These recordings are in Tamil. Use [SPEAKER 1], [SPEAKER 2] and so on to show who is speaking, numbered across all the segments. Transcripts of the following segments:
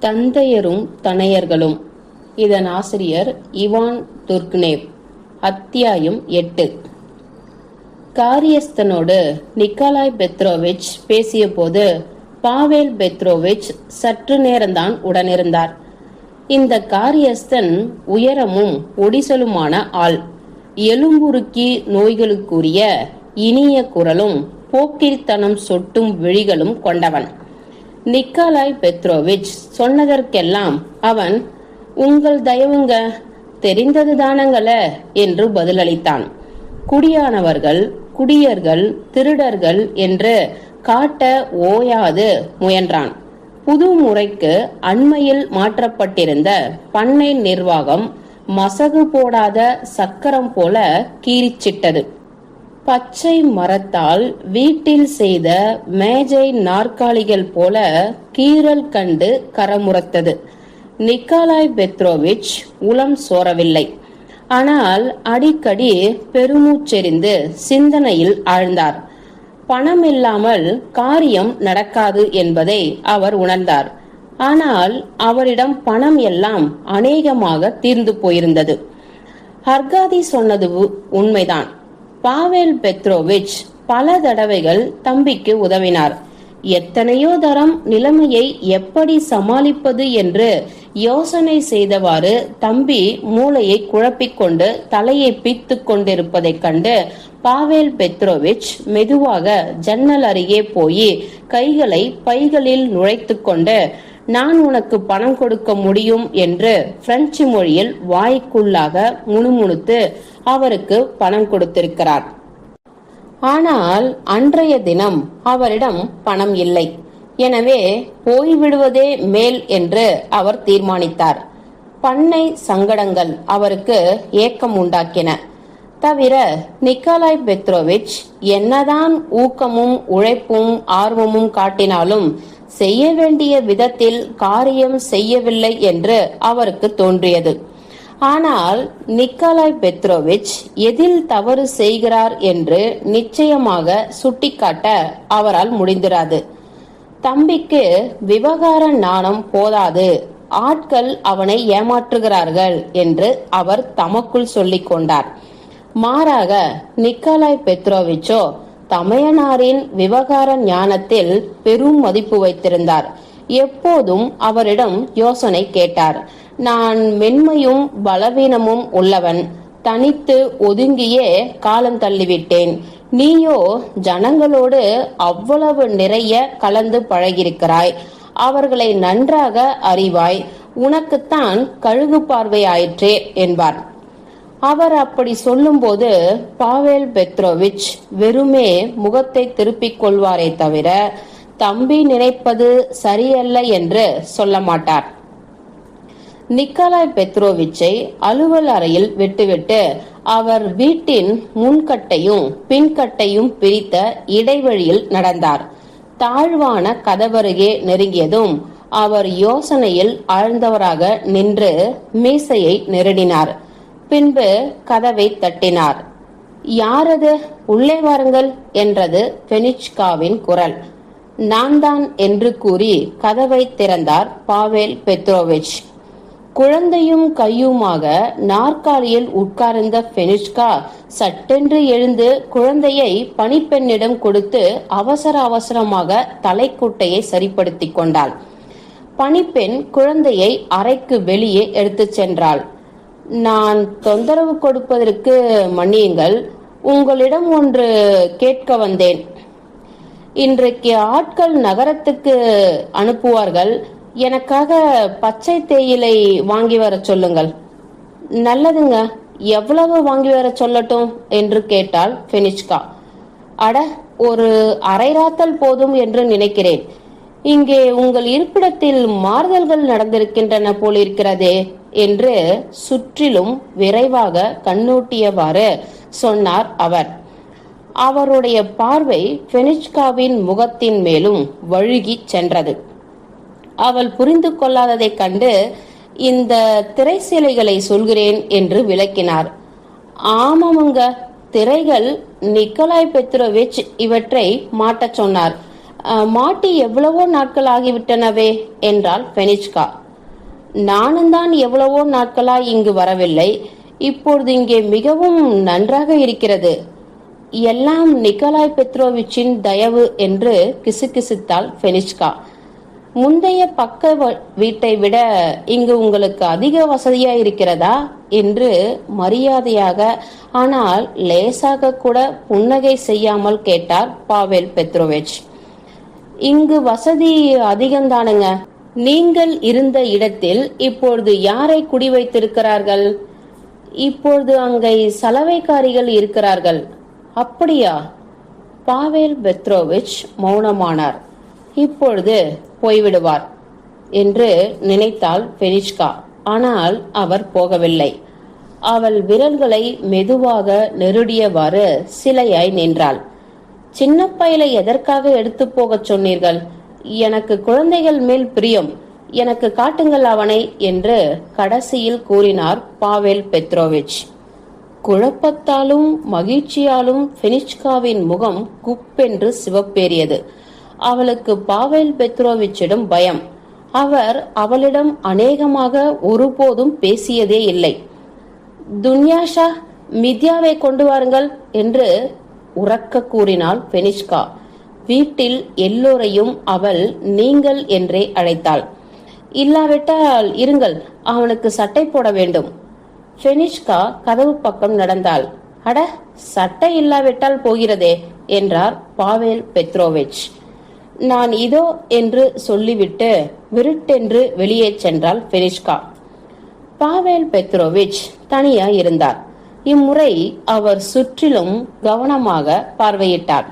[SPEAKER 1] தந்தையரும் தனையர்களும். இதன் ஆசிரியர் இவான் துர்க்னேவ் அத்தியாயம் எட்டு. காரியஸ்தனோடு நிக்கலாய் பெத்ரோவிச் பேசியபோது பாவேல் பெத்ரோவிச் சற்று நேரம்தான் உடனிருந்தார். இந்த காரியஸ்தன் உயரமும் ஒடிசலுமான ஆள். எலும்புருக்கி நோய்களுக்குரிய இனிய குரலும் போக்கிரித்தனம் சொட்டும் விழிகளும் கொண்டவன். நிக்கலாய் பெத்ரோவிச் சொன்னதற்கெல்லாம் அவன் உங்கள் தயவுங்க தெரிந்தது தானங்கள? என்று பதிலளித்தான். குடியானவர்கள் குடியர்கள் திருடர்கள் என்று காட்ட ஓயாது முயன்றான். புது முறைக்கு அண்மையில் மாற்றப்பட்டிருந்த பண்ணை நிர்வாகம் மசகு போடாத சக்கரம் போல கீறிச்சிட்டது. பச்சை மரத்தால் வீட்டில் செய்த மேஜை நாற்காலிகள் போல கீறல் கண்டு கரமுறத்தது. நிக்காலாய் பெத்ரோவிச் உளம் சோரவில்லை. ஆனால் அடிக்கடி பெருமூச்செறிந்து சிந்தனையில் ஆழ்ந்தார். பணம் இல்லாமல் காரியம் நடக்காது என்பதை அவர் உணர்ந்தார். ஆனால் அவரிடம் பணம் எல்லாம் அநேகமாக தீர்ந்து போயிருந்தது. ஹர்காதி சொன்னது உ- உண்மைதான். பாவேல் பெத்ரோவிச் பல தடவைகள் தம்பிக்கு உதவினார். எத்தனையோ தரம் நிலைமையை எப்படி சமாளிப்பது என்று யோசனை செய்தவாறு தம்பி மூளையை குழப்பிக்கொண்டு தலையை பீத்து கொண்டிருப்பதைக் கண்டு பாவேல் பெத்ரோவிச் மெதுவாக ஜன்னல் அருகே போய் கைகளை பைகளில் நுழைத்து கொண்டு நான் உனக்கு பணம் கொடுக்க முடியும் என்று பிரெஞ்சு மொழியில் வாய்க்குள்ளாக முணுமுணுத்து அவருக்கு பணம் கொடுத்திருக்கிறார். ஆனால் அன்றைய தினம் அவரிடம் பணம் இல்லை. எனவே போய்விடுவதே மேல் என்று அவர் தீர்மானித்தார். பண்ணை சங்கடங்கள் அவருக்கு ஏக்கம் உண்டாக்கின. தவிர நிக்கலாய் பெத்ரோவிச் என்னதான் ஊக்கமும் உழைப்பும் ஆர்வமும் காட்டினாலும் செய்ய வேண்டிய விதத்தில் காரியம் செய்யவில்லை என்று அவருக்கு தோன்றியது. ஆனால் நிக்கலாய் பெத்ரோவிச் எதில் தவறு செய்கிறார் என்று நிச்சயமாக சுட்டிக்காட்ட அவரால் முடிந்திராது. தம்பிக்கு விவகார நாணம் போதாது. ஆட்கள் அவனை ஏமாற்றுகிறார்கள் என்று அவர் தமக்குள் சொல்லிக் கொண்டார் மாறாக நிக்கலாய் பெத்ரோவிச்சோ தமையனாரின் விவகார ஞானத்தில் பெரும் மதிப்பு வைத்திருந்தார். எப்போதும் அவரிடம் யோசனை கேட்டார். நான் மென்மையும் பலவீனமும் உள்ளவன். தனித்து ஒதுங்கியே காலம் தள்ளிவிட்டேன். நீயோ ஜனங்களோடு அவ்வளவு நிறைய கலந்து பழகியிருக்கிறாய். அவர்களை நன்றாக அறிவாய். உனக்குத்தான் கழுகு பார்வை ஆயிற்றே என்பார். அவர் அப்படி சொல்லும்போது பாவேல் பெத்ரோவிச் வெறுமே முகத்தை திருப்பிக் கொள்வாரே தவிர தம்பி நினைப்பது சரியல்ல என்று சொல்ல மாட்டார். நிக்கலாய் பெத்ரோவிச்சை அலுவல் அறையில் விட்டுவிட்டு அவர் வீட்டின் முன்கட்டையும் பின்கட்டையும் பிரித்த இடைவெளியில் நடந்தார். தாழ்வான கதவருகே நெருங்கியதும் அவர் யோசனையில் ஆழ்ந்தவராக நின்று மீசையை நெருடினார். பின்பு கதவை தட்டினார். யாரது? உள்ளே வாருங்கள் என்றது பெனிச்காவின் குரல். நான் தான் என்று கூறி கதவை திறந்தார் பாவேல் பெத்ரோவிச். குழந்தையும் கையுமாக நாற்காலியில் உட்கார்ந்த பெனிஷ்கா சட்டென்று எழுந்து குழந்தையை பணிப்பெண்ணிடம் கொடுத்து அவசர அவசரமாக தலைக்குட்டையை சரிப்படுத்திக் கொண்டாள். பணிப்பெண் குழந்தையை அறைக்கு வெளியே எடுத்துச் சென்றாள். நான் தொந்தரவு கொடுப்பதற்கு மன்னியுங்கள். உங்களிடம் ஒன்று கேட்க வந்தேன். இன்றைக்கு ஆட்கள் நகரத்துக்கு அனுப்புவார்கள். எனக்காக பச்சை தேயிலை வாங்கி வர சொல்லுங்கள். நல்லதுங்க. எவ்வளவு வாங்கி வர சொல்லட்டும்? என்று கேட்டாள் பெனிஷ்கா. அட ஒரு அரை ராத்தல் போதும் என்று நினைக்கிறேன். இங்கே உங்கள் இருப்பிடத்தில் மாறுதல்கள் நடந்திருக்கின்றன போலிருக்கிறதே. என்று சுற்றிலும் விரைவாக கண்ணூட்டியவாறு சொன்னார் அவர். அவருடைய பார்வை பெனிச்காவின் முகத்தின் மேலும் வழுகிச் சென்றது. அவள் புரிந்து கொள்ளாததைக் கண்டு இந்த திரைச்சீலைகளை சொல்கிறேன் என்று விளக்கினார். ஆமாமுங்க திரைகள் நிக்கலாய் பெத்ரோவிச் இவற்றை மாட்டச் சொன்னார். மாட்டி எவ்வளவோ நாட்கள் ஆகிவிட்டனவே என்றாள் பெனிச்கா நானும் தான் எவ்வளவோ நாட்களாய் இங்கு வரவில்லை. இப்பொழுது இங்கே மிகவும் நன்றாக இருக்கிறது. எல்லாம் நிக்கலாய் பெத்ரோவிச்சின் தயவு என்று கிசுகிசுத்தாள் ஃபெனிஷ்கா. முந்தைய பக்க வீட்டை விட இங்கு உங்களுக்கு அதிக வசதியா இருக்கிறதா? என்று மரியாதையாக ஆனால் லேசாக கூட புன்னகை செய்யாமல் கேட்டார் பாவேல் பெத்ரோவிச். இங்கு வசதி அதிகம்தானுங்க. நீங்கள் இருந்த இடத்தில் இப்பொழுது யாரை குடி வைத்திருக்கிறார்கள் இப்பொழுது அங்கே சலவைக்காரிகள் இருக்கிறார்கள். அப்படியா? பாவேல் பெத்ரோவிச் மௌனமானார். இப்பொழுது போய்விடுவார் என்று நினைத்தாள் பெனிஷ்கா ஆனால் அவர் போகவில்லை. அவள் விரல்களை மெதுவாக நெருடியவாறு சிலையாய் நின்றாள். சின்ன பயலை எதற்காக எடுத்து போகச் சொன்னீர்கள்? எனக்கு குழந்தைகள் மேல் பிரியம் எனக்கு காட்டுங்கள் அவனை என்று கடைசியில் கூறினார் பாவேல் பெத்ரோவிச். குழப்பத்தாலும் மகிழ்ச்சியாலும் பெனிச்காவின் முகம் குப்பென்று சிவப்பேறியது. அவளுக்கு பாவேல் பெத்ரோவிச்சிடம் பயம். அவர் அவளிடம் அநேகமாக ஒருபோதும் பேசியதே இல்லை. துன்யாஷா மித்யாவை கொண்டு வாருங்கள் என்று உறக்க கூறினாள் பெனிஷ்கா வீட்டில் எல்லோரையும் அவள் நீங்கள் என்றே அழைத்தாள். இல்லாவிட்டால் இருங்கள் அவனுக்கு சட்டை போட வேண்டும். ஃபெனிஷ்கா கதவு பக்கம் நடந்தாள். அட சட்டை இல்லாவிட்டால் போகிறதே என்றார் பாவேல் பெத்ரோவிச். நான் இதோ என்று சொல்லிவிட்டு விருட்டென்று வெளியே சென்றாள் ஃபெனிஷ்கா. பாவேல் பெத்ரோவிச் தனியா இருந்தார். இம்முறை அவர் சுற்றிலும் கவனமாக பார்வையிட்டார்.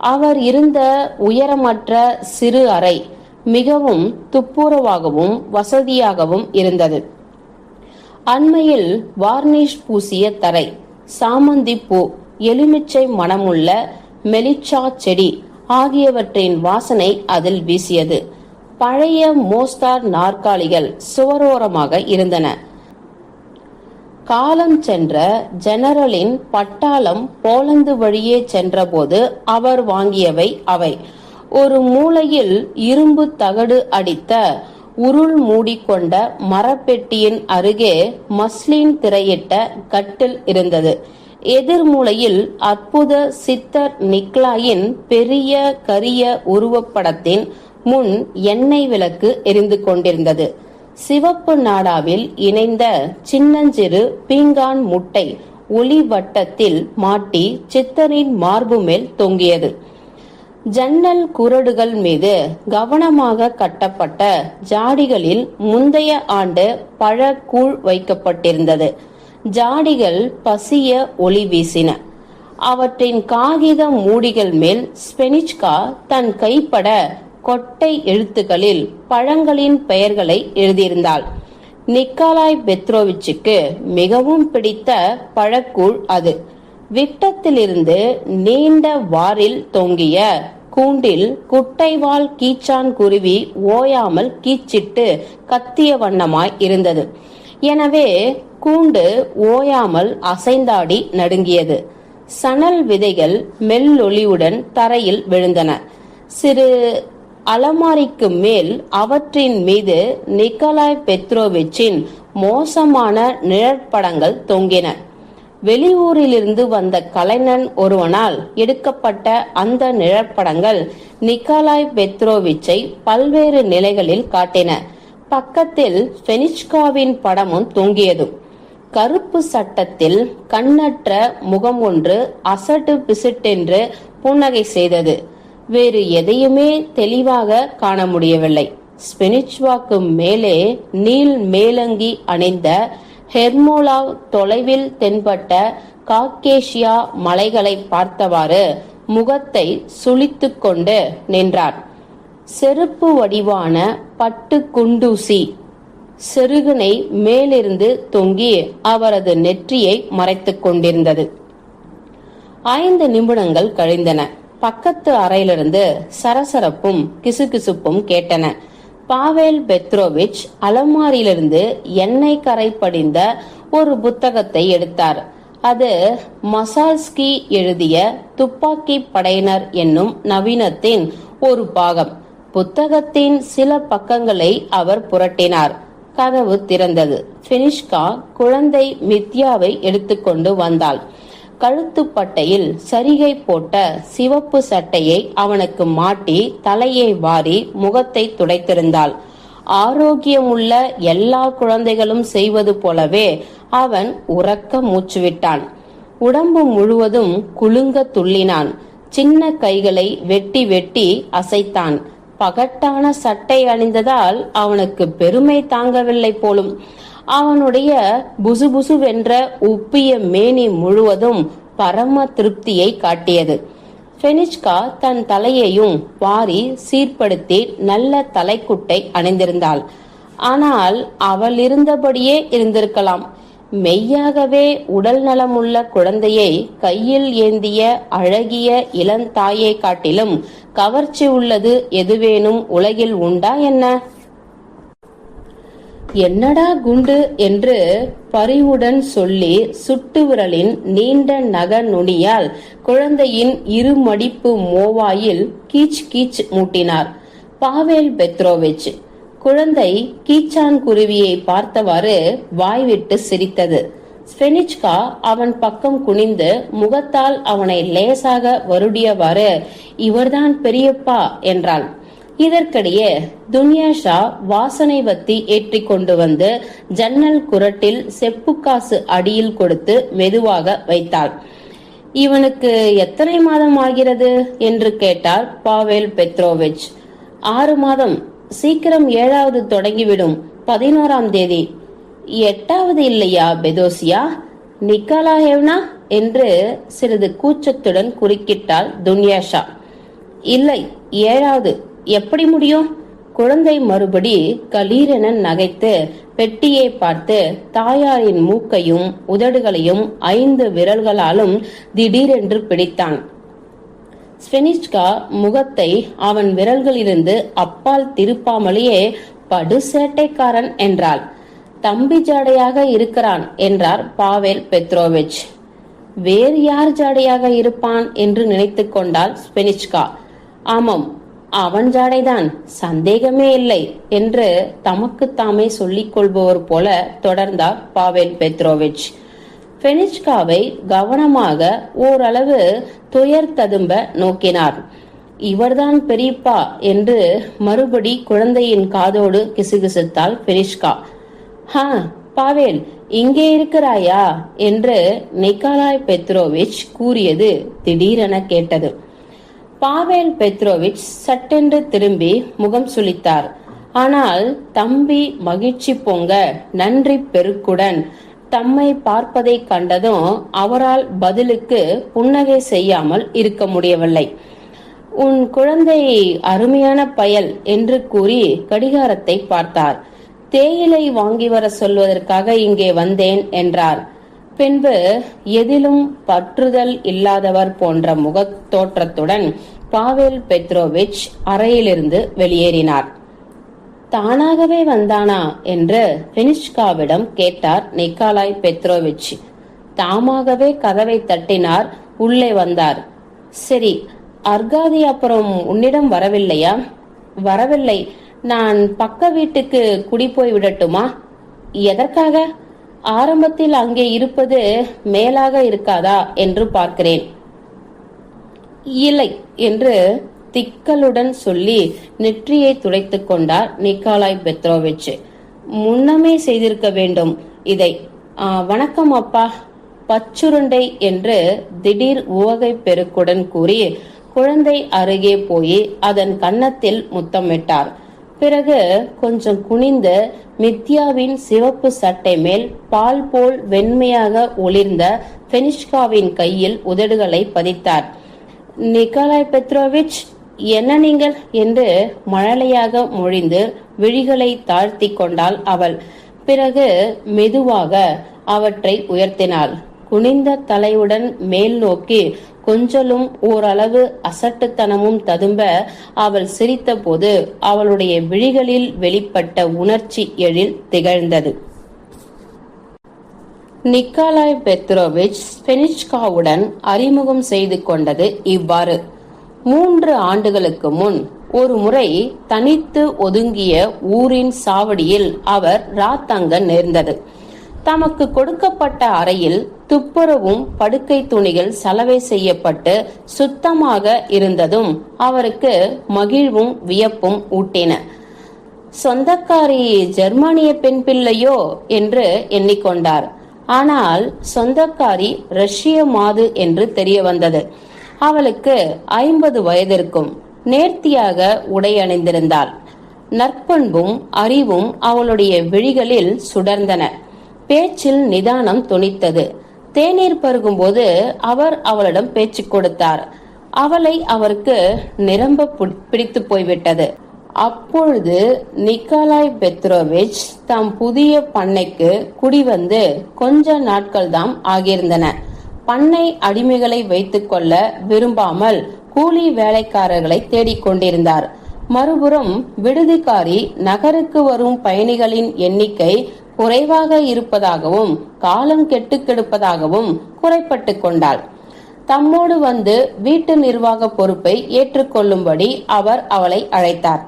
[SPEAKER 1] அவர் இருந்த உயரமற்ற சிறு அறை மிகவும் துப்புரவாகவும் வசதியாகவும் இருந்தது. அண்மையில் வார்னிஷ் பூசிய தரை சாமந்தி பூ எலுமிச்சை மணமுள்ள மெலிச்சா செடி ஆகியவற்றின் வாசனை அதில் வீசியது. பழைய மோஸ்தார் நாற்காலிகள் சுவரோரமாக இருந்தன. காலம் சென்ற ஜெனரலின் பட்டாளம் போலந்து வழியே சென்றபோது அவர் வாங்கியவை அவை. ஒரு மூலையில் இரும்பு தகடு அடித்த உருள் மூடிக்கொண்ட மரப்பெட்டியின் அருகே மஸ்லின் திரையிட்ட கட்டில் இருந்தது. எதிர் மூலையில் அற்புத சித்தர் நிக்லாயின் பெரிய கரிய உருவப்படத்தின் முன் எண்ணெய் விளக்கு எரிந்து கொண்டிருந்தது. சிவப்பு நாடாவில் இணைந்த சின்னஞ்சிறு பீங்கான் முட்டை ஒளி வட்டத்தில் மாட்டி சித்தரின் மார்பு மேல் தொங்கியது. ஜன்னல் குரடுகள் மீது கவனமாக கட்டப்பட்ட ஜாடிகளில் முந்தைய ஆண்டு பழக்கூழ் வைக்கப்பட்டிருந்தது. ஜாடிகள் பசிய ஒளி வீசின. அவற்றின் காகித மூடிகள் மேல் ஸ்பெனிச்கா தன் கைப்பட கொட்டை எழுத்துக்களில் பழங்களின் பெயர்களை எழுதியிருந்தாள். நிக்காலாய் பெத்ரோவிச்சுக்கு மிகவும் பிடித்த பழக்கூழ் அது. விட்டத்திலிருந்து நீண்ட வாரில் தொங்கிய கூண்டில் குட்டைவால் கீச்சான் குருவி ஓயாமல் கீச்சிட்டு கத்திய வண்ணமாய் இருந்தது. எனவே கூண்டு ஓயாமல் அசைந்தாடி நடுங்கியது. சணல் விதைகள் மெல்லொளியுடன் தரையில் விழுந்தன. சிறு அலமாரிக்கு மேல் அவற்றின் மீது நிக்கலாய் பெத்ரோவிச்சின் மோசமான நிழற்படங்கள் தொங்கின. வெளியூரிலிருந்து வந்த கலைஞன் ஒருவனால் எடுக்கப்பட்ட அந்த நிழற்படங்கள் நிக்கலாய் பெத்ரோவிச்சை பல்வேறு நிலைகளில் காட்டின. பக்கத்தில் ஃபெனிச்காவின் படமும் தொங்கியது. கருப்பு சட்டத்தில் கண்ணற்ற முகம் ஒன்று அசட்டு பிசிட்டென்று புன்னகை செய்தது. வேறு எதையுமே தெளிவாக காண முடியவில்லை ஸ்பெனிச்வாக்கு மேலே நீல் மேலங்கி அணிந்த ஹெர்மோலா தொலைவில் தென்பட்ட காக்கேஷியா மலைகளை பார்த்தவாறு முகத்தை சுளித்துக் கொண்டு நின்றார் செருப்பு வடிவான பட்டு குண்டூசி செருகனை மேலிருந்து தொங்கி அவரது நெற்றியை மறைத்துக் கொண்டிருந்தது. ஐந்து நிமிடங்கள் கழிந்தன. பக்கத்து அறையிலிருந்து சரசரப்பும் கிசுகிசுப்பும் கேட்டன. பாவேல் பெத்ரோவிச் அலமாரியிலிருந்து எண்ணெய் கரை படிந்த ஒரு புத்தகத்தை எடுத்தார். அது மசால்ஸ்கி எழுதிய துப்பாக்கி படையினர் என்னும் நவீனத்தின் ஒரு பாகம். புத்தகத்தின் சில பக்கங்களை அவர் புரட்டினார். கதவு திறந்தது. பினிஷ்கா குழந்தை மித்யாவை எடுத்துக்கொண்டு வந்தாள். கழுத்துப்பட்டையில் சரிகை போட்ட சிவப்பு சட்டையை அவனுக்கு மாட்டி தலையை வாரி முகத்தை துடைத்திருந்தாள். ஆரோக்கியமுள்ள எல்லா குழந்தைகளும் செய்வது போலவே அவன் உறக்க மூச்சுவிட்டான். உடம்பு முழுவதும் குலுங்க துள்ளினான். சின்ன கைகளை வெட்டி வெட்டி அசைத்தான். பகட்டான சட்டை அணிந்ததால் அவனுக்கு பெருமை தாங்கவில்லை போலும். அவனுடைய புசுபுசுவென்ற உப்பிய மேனி முழுவதும் பரம திருப்தியை காட்டியது. ஃபெனிஷ்கா தன் தலையையும் வாரி சீர்படுத்தி நல்ல தலைக்குட்டை அணிந்திருந்தாள். ஆனால் அவள் இருந்தபடியே இருந்திருக்கலாம். மெய்யாகவே உடல் நலமுள்ள குழந்தையை கையில் ஏந்திய அழகிய இளந்தாயை காட்டிலும் கவர்ச்சி உள்ளது எதுவேனும் உலகில் உண்டா என்ன? என்னடா குண்டு என்று பரிவுடன் சொல்லி சுட்டு விரலின் நீண்ட நக நுனியால் குழந்தையின் இருமடிப்பு மோவாயில் கீச் கீச் மூட்டினார். பாவேல் பெத்ரோவிச் குழந்தை கீச்சான் குருவியை பார்த்தவாறு வாய்விட்டு சிரித்தது. ஸ்பெனிச்கா அவன் பக்கம் குனிந்து முகத்தால் அவனை லேசாக வருடியவாறு இவர்தான் பெரியப்பா என்றாள் இதற்கிடையே துன்யாஷா வாசனை வத்தி ஏற்றி கொண்டு வந்து ஜன்னல் குரட்டில் செப்புக்காசு அடியில் கொடுத்து மெதுவாக வைத்தாள் இவனுக்கு எத்தனை மாதம் ஆகிறது? என்று கேட்டார் பாவேல் பெத்ரோவிச். ஆறு மாதம். சீக்கிரம் ஏழாவது தொடங்கிவிடும். பதினோராம் தேதி. எட்டாவது இல்லையா பெதோசியா? நிக்கலாயேவ்னா என்று சிறிது கூச்சத்துடன் குறுக்கிட்டாள் துன்யாஷா. இல்லை. ஏழாவது. எப்படி முடியும்? குழந்தை மறுபடி கலீரென நகைத்து பெட்டியை பார்த்து தாயாரின் மூக்கையும் உதடுகளையும் ஐந்து விரல்களாலும் திடீரென்று பிடித்தான். ஸ்பெனிஷ்கா முகத்தை அவன் விரல்களிலிருந்து அப்பால் திருப்பாமலேயே படு சேட்டைக்காரன் என்றாள். தம்பி ஜாடையாக இருக்கிறான் என்றார் பாவேல் பெத்ரோவிச். வேறு யார் ஜாடையாக இருப்பான் என்று நினைத்துக் கொண்டாள் ஸ்பெனிச்கா ஆமாம் அவன் ஜாடைதான் சந்தேகமே இல்லை என்று தமக்கு தாமே சொல்லிக் கொள்பவர் போல தொடர்ந்தார் பாவேல் பெத்ரோவிச். பெனிச்காவை கவனமாக ஓரளவு துயர் ததும்ப நோக்கினார். இவர்தான் பெரியப்பா என்று மறுபடி குழந்தையின் காதோடு கிசுகிசுத்தாள் பெனிஷ்கா ஹா பாவேல் இங்கே இருக்கிறாயா? என்று நிக்காலாய் பெத்ரோவிச் கூறியது திடீரென கேட்டது. பாவேல் பெத்ரோவிச் சட்டென்று திரும்பி முகம் சுளித்தார். ஆனால் தம்பி மகிழ்ச்சி பொங்க நன்றி பெருக்குடன் தம்மை பார்ப்பதை கண்டதும் அவரால் பதிலுக்கு புன்னகை செய்யாமல் இருக்க முடியவில்லை. உன் குழந்தை அருமையான பயல் என்று கூறி கடிகாரத்தை பார்த்தார். தேயிலை வாங்கி வர சொல்வதற்காக இங்கே வந்தேன் என்றார். பின்பு எதிலும் பற்றுதல் இல்லாதவர் போன்ற முகத் தோற்றத்துடன் பாவேல் பெத்ரோவிச் அறையிலிருந்து வெளியேறினார். தானாகவே வந்தானா? என்று பெனிஷ்காவிடம் கேட்டார் நிக்காலாய் பெத்ரோவிச். தாமாகவே கதவை தட்டினார் உள்ளே வந்தார். சரி அர்காதி அப்புறம் உன்னிடம் வரவில்லையா? வரவில்லை. நான் பக்க வீட்டுக்கு குடி போய் விடட்டுமா? எதற்காக? ஆரம்பத்தில் அங்கே இருப்பது மேலாக இருக்காதா என்று பார்க்கிறேன். இல்லை என்று திக்கலுடன் சொல்லி நெற்றியை துடைத்துக் கொண்டார் நிக்காலாய் பெத்ரோவிச். முன்னமே செய்திருக்க வேண்டும் இதை. வணக்கம் அப்பா. பச்சுருண்டை என்று திடீர் உவகை பெருக்குடன் கூறி குழந்தை அருகே போய் அதன் கன்னத்தில் முத்தமிட்டார். பிறகு கொஞ்சம் குனிந்து மித்யாவின் சிவப்பு சட்டை மேல் பால் போல் வெண்மையாக ஒளிர்ந்த பெனிஷ்காவின் கையில் உதடுகளை பதித்தார். நிக்கலாய் பெத்ரோவிச் என்ன நீங்கள் என்று மழலையாக மொழிந்து விழிகளை தாழ்த்தி கொண்டாள் அவள். பிறகு மெதுவாக அவற்றை உயர்த்தினாள். குனிந்த தலையுடன் மேல் நோக்கி கொஞ்சலும் ஓரளவு அசட்டுத்தனமும் ததும்ப அவள் சிரித்தபோது அவளுடைய விழிகளில் வெளிப்பட்ட உணர்ச்சி எழில் திகழ்ந்தது. நிக்காலாய் பெத்ரோவிச் ஸ்பெனிச்காவுடன் அறிமுகம் செய்து கொண்டது இவ்வாறு. மூன்று ஆண்டுகளுக்கு முன் ஒரு முறை தனித்து ஒதுங்கிய ஊரின் சாவடியில் அவர் ராத்தங்க நேர்ந்தது. தமக்கு கொடுக்கப்பட்ட அறையில் துப்புரவும் படுக்கை துணிகள் சலவை செய்யப்பட்டு சுத்தமாக இருந்ததும் அவருக்கு மகிழ்வும் வியப்பும் ஊட்டின. சொந்தக்காரி ஜெர்மானிய பெண் பிள்ளையோ என்று எண்ணிக்கொண்டார். ஆனால் சொந்தக்காரி ரஷ்ய மாது என்று தெரிய வந்தது அவளுக்கு ஐம்பது வயதிற்கும் நேர்த்தியாக உடை அணிந்திருந்தாள். நற்பண்பும் அறிவும் அவளுடைய விழிகளில் சுடர்ந்தன. பேச்சில் நிதானம் துணித்தது. தேநீர் பருகும்போது அவர் அவளிடம் பேச்சு கொடுத்தார். அவளை அவருக்கு நிரம்ப பிடித்து போய்விட்டது. அப்பொழுது நிக்கலாய் பெத்ரோவிச் தம் புதிய பண்ணைக்கு குடிவந்து கொஞ்ச நாட்கள் தான் ஆகியிருந்தன. பண்ணை அடிமைகளை வைத்துக்கொள்ள விரும்பாமல் கூலி வேலைக்காரர்களை தேடிக்கொண்டிருந்தார் மறுபுறம் விடுதிக்காரி நகருக்கு வரும் பயணிகளின் எண்ணிக்கை குறைவாக இருப்பதாகவும் காலம் கெட்டு கெடுப்பதாகவும் குறைப்பட்டு கொண்டாள். தம்மோடு வந்து வீட்டு நிர்வாக பொறுப்பை ஏற்றுக்கொள்ளும்படி அவர் அவளை அழைத்தார்.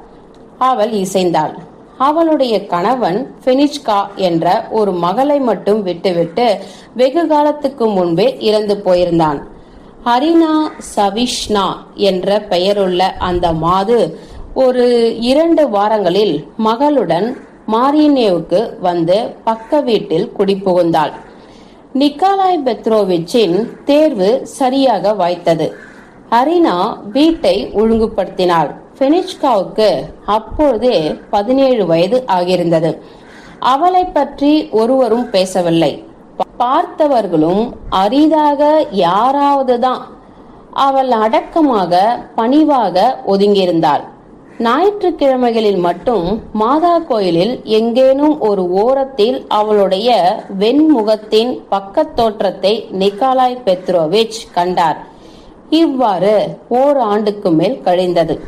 [SPEAKER 1] அவள் இசைந்தாள். அவளுடைய கணவன் பெனிஷ்கா என்ற ஒரு மகளை மட்டும் விட்டுவிட்டு வெகு காலத்துக்கு முன்பே இறந்து போயிருந்தான். ஹரினா சவிஷ்னா என்ற பெயருள்ள அந்த மாது ஒரு இரண்டு வாரங்களில் மகளுடன் மாரியனேவுக்கு வந்து பக்க வீட்டில் குடிபுகுந்தாள். நிக்காலாய் பெத்ரோவிச்சின் தேர்வு சரியாக வாய்த்தது. அரினா வீட்டை ஒழுங்குபடுத்தினாள். பெனிஷ்காவுக்கு அப்பொழுதே பதினேழு வயது ஆகியிருந்தது. அவளை பற்றி ஒருவரும் பேசவில்லை. பார்த்தவர்களும் அரிதாக யாராவதுதான் அவள் அடக்கமாக பணிவாக ஒதுங்கியிருந்தாள். ஞாயிற்றுக்கிழமைகளில் மட்டும் மாதா கோயிலில் எங்கேனும் ஒரு ஓரத்தில் அவளுடைய வெண்முகத்தின் பக்கத் தோற்றத்தை நிக்காலாய் பெத்ரோவிச் கண்டார். இவ்வாறு ஓர் ஆண்டுக்கு மேல் கழிந்தது.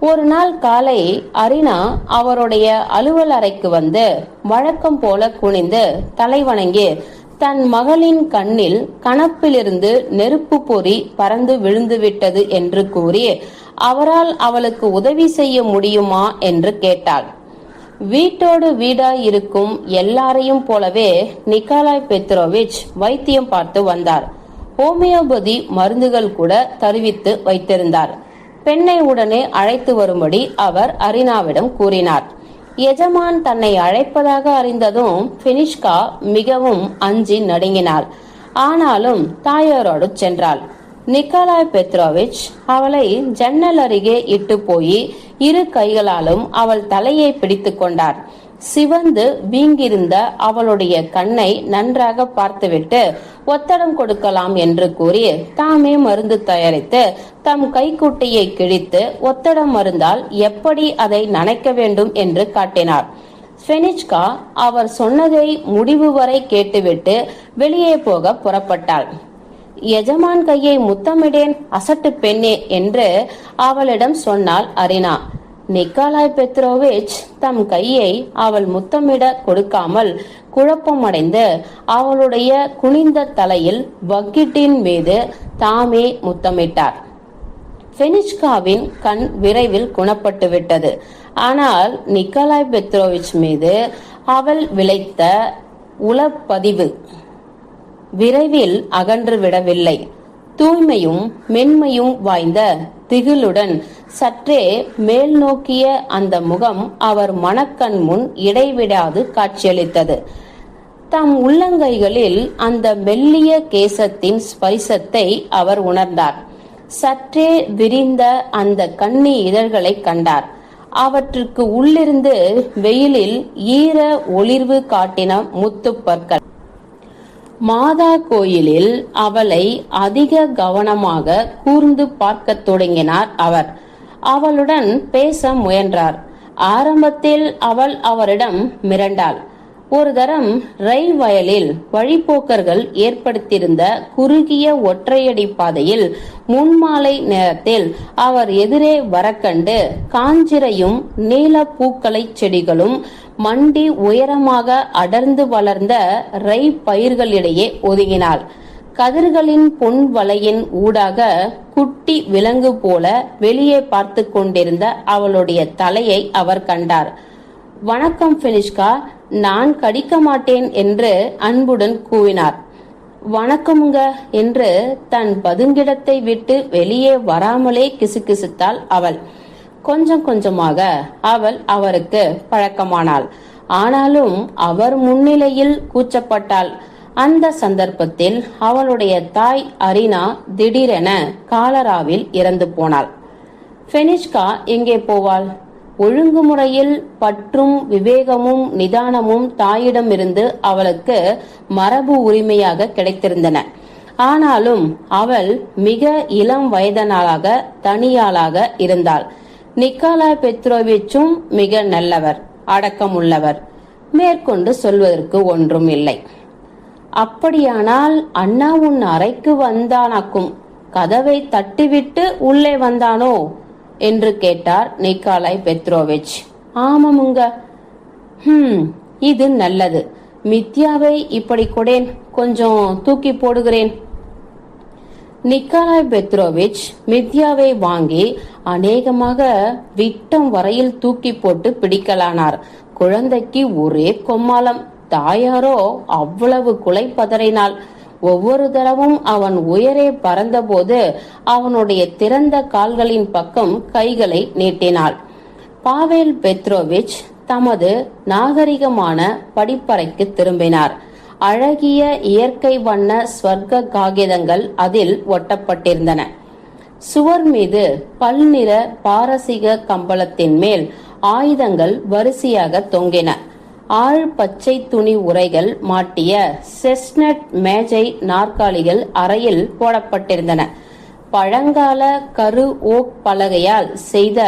[SPEAKER 1] ஒரு நாள் காலை அரினா அவருடைய அலுவல் அறைக்கு வந்து வழக்கம் போல குனிந்து தலை வணங்கி தன் மகளின் கண்ணில் கணப்பிலிருந்து நெருப்பு பொறி பறந்து விழுந்துவிட்டது என்று கூறி அவரால் அவளுக்கு உதவி செய்ய முடியுமா? என்று கேட்டாள். வீட்டோடு வீடாய் இருக்கும் எல்லாரையும் போலவே நிக்காலாய் பெத்ரோவிச் வைத்தியம் பார்த்து வந்தார். ஹோமியோபதி மருந்துகள் கூட தருவித்து வைத்திருந்தார். பெண்ணை உடனே அழைத்து வரும்படி அவர் அரினாவிடம் கூறினார். எஜமான் தன்னை அழைப்பதாக அறிந்ததும் பினிஷ்கா மிகவும் அஞ்சி நடுங்கினாள். ஆனாலும் தாயாரோடு சென்றாள். நிக்கலாய் பெத்ரோவிச் அவளை ஜன்னல் அருகே இட்டு போய் இரு கைகளாலும் அவள் தலையை பிடித்து கொண்டார். சிவந்து வீங்கிருந்த அவளுடைய கண்ணை நன்றாக பார்த்துவிட்டு ஒத்தடம் கொடுக்கலாம் என்று கூறி தாமே மருந்து தயாரித்து தம் கைக்குட்டையை கிழித்து ஒத்தடம் மருந்தால் எப்படி அதை நனைக்க வேண்டும்? என்று காட்டினார். ஃபெனிச்கா அவர் சொன்னதை முடிவு வரை கேட்டுவிட்டு வெளியே போக புறப்பட்டாள். எஜமான் கையை முத்தமிடேன் அசட்டு பெண்ணே என்று அவளிடம் சொன்னாள் அரினா நிக்காலாய் பெத்ரோவிச் தம் கையை அவள் முத்தமிட கொடுக்காமல் குழப்பமடைந்து அவளுடைய குனிந்த தலையில் பக்கெட்டின் மீது தாமே முத்தமிட்டார். ஃபெனிஷ்காவின் கண் விரைவில் குணப்பட்டு விட்டது ஆனால் நிக்கலாய் பெத்ரோவிச் மீது அவள் விளைத்த உளப்பதிவு விரைவில் அகன்று விடவில்லை. தூய்மையும் மென்மையும் வாய்ந்த திகிலுடன் சற்றே மேல் நோக்கிய அந்த முகம் அவர் மனக்கண் முன் இடைவிடாது காட்சியளித்தது. தம் உள்ளங்கைகளில் அந்த மெல்லிய கேசத்தின் ஸ்பரிசத்தை அவர் உணர்ந்தார். சற்றே விரிந்த அந்த கண்ணி இதழ்களை கண்டார். அவற்றுக்கு உள்ளிருந்து வெயிலில் ஈர ஒளிர்வு காட்டின முத்துப்பற்கள் மாதா கோயிலில் அவளை அதிக கவனமாக கூர்ந்து பார்க்க தொடங்கினார் அவர். அவளுடன் பேச முயன்றார். ஆரம்பத்தில் அவள் அவரிடம் மிரண்டாள். ஒரு தரம் ரயில் வயலில் வழிபோக்கர்கள் ஏற்படுத்தியிருந்த குறுகிய ஒற்றையடி பாதையில் முன்மாலை நேரத்தில் அவர் எதிரே வரக்கண்டு காஞ்சிரையும் நீல பூக்களை செடிகளும் மண்டி உயரமாக அடர்ந்து வளர்ந்த ரை பயிர்களிடையே ஒதுங்கினாள் கதிர்களின் பொன் வலையின் ஊடாக குட்டி விலங்கு போல வெளியே பார்த்து கொண்டிருந்த அவளுடைய தலையை அவர் கண்டார். வணக்கம் பெனிஷ்கா நான் கடிக்க மாட்டேன் என்று அன்புடன் கூவினார். வணக்கமுங்க என்று தன் பதுங்கிடத்தை விட்டு வெளியே வராமலே கிசுகிசுத்தாள் அவள். கொஞ்சம் கொஞ்சமாக அவள் அவருக்கு பழக்கமானாள். ஆனாலும் அவர் முன்னிலையில் கூச்சப்பட்டாள். அந்த சந்தர்ப்பத்தில் அவளுடைய தாய் அரினா திடீரென காலராவில் இறந்து போனாள். ஃபெனிஷ்கா எங்கே போவாள்? ஒழுங்குமுறையில் பற்றும் விவேகமும் நிதானமும் தாயிடமிருந்து அவளுக்கு மரபு உரிமையாக கிடைத்திருந்தன. ஆனாலும் அவள் மிக இளம் வயதனாளாக தனியாளாக இருந்தாள். நிக்காலா பெத்ரோவிச்சும் மிக நல்லவர் அடக்கமுள்ளவர் மேற்கொண்டு சொல்வதற்கு ஒன்றும் இல்லை. அப்படியானால் அண்ணா உன் அறைக்கு வந்தானாக்கும் கதவை தட்டிவிட்டு உள்ளே வந்தானோ? என்று கேட்டார் நிக்காலாய் பெத்ரோவிச். ஆமாமுங்க ஹம் இது நல்லது. மித்யாவை இப்படி கொடேன் கொஞ்சம் தூக்கி போடுகிறேன். நிக்காலாய் பெத்ரோவிச் மித்யாவை வாங்கி அநேகமாக விட்டம் வரையில் தூக்கி போட்டு பிடிக்கலானார். குழந்தைக்கு ஒரே கொம்மாளம். தாயாரோ அவ்வளவு குலை பதறினாள் ஒவ்வொரு தடவும் அவன் உயரே பறந்தபோது அவனுடைய திறந்த கால்களின் பக்கம் கைகளை நீட்டினாள். பாவேல் பெத்ரோவிச் தமது நாகரிகமான படிப்பறைக்கு திரும்பினார். அழகிய இயற்கை வண்ண ஸ்வர்க்க காகிதங்கள் அதில் ஒட்டப்பட்டிருந்தன. சுவர் மீது பல்நிற பாரசீக கம்பளத்தின் மேல் ஆயுதங்கள் வரிசையாக தொங்கின. ஆள் பச்சை துணி உரைகள் மாட்டிய செஸ்னட் மேஜை நாற்காலிகள் அறையில் போடப்பட்டிருந்தன. பழங்கால கரு ஓக் பலகையால் செய்த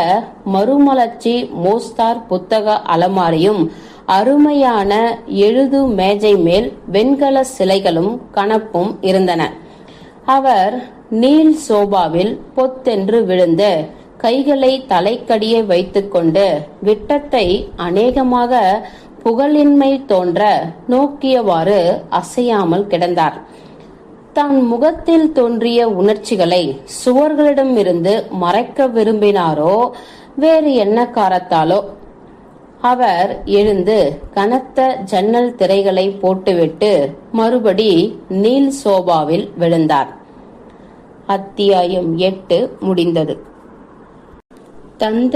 [SPEAKER 1] மறுமலர்ச்சி மோஸ்தார் புத்தக அலமாரியும் அருமையான எழுது மேஜை மேல் வெண்கல சிலைகளும் கணப்பும் இருந்தன. அவர் நீல் சோபாவில் பொத்தென்று விழுந்து கைகளை தலைக்கடியே வைத்துக்கொண்டு விட்டத்தை அநேகமாக புகழின்மை தோன்ற நோக்கியவாறு அசையாமல் கிடந்தார். தன் முகத்தில் தோன்றிய உணர்ச்சிகளை சுவர்களிடமிருந்து மறைக்க விரும்பினாரோ வேறு என்ன காரத்தாலோ அவர் எழுந்து கனத்த ஜன்னல் திரைகளை போட்டுவிட்டு மறுபடி நீல் சோபாவில் விழுந்தார். அத்தியாயம் எட்டு முடிந்தது. தந்தை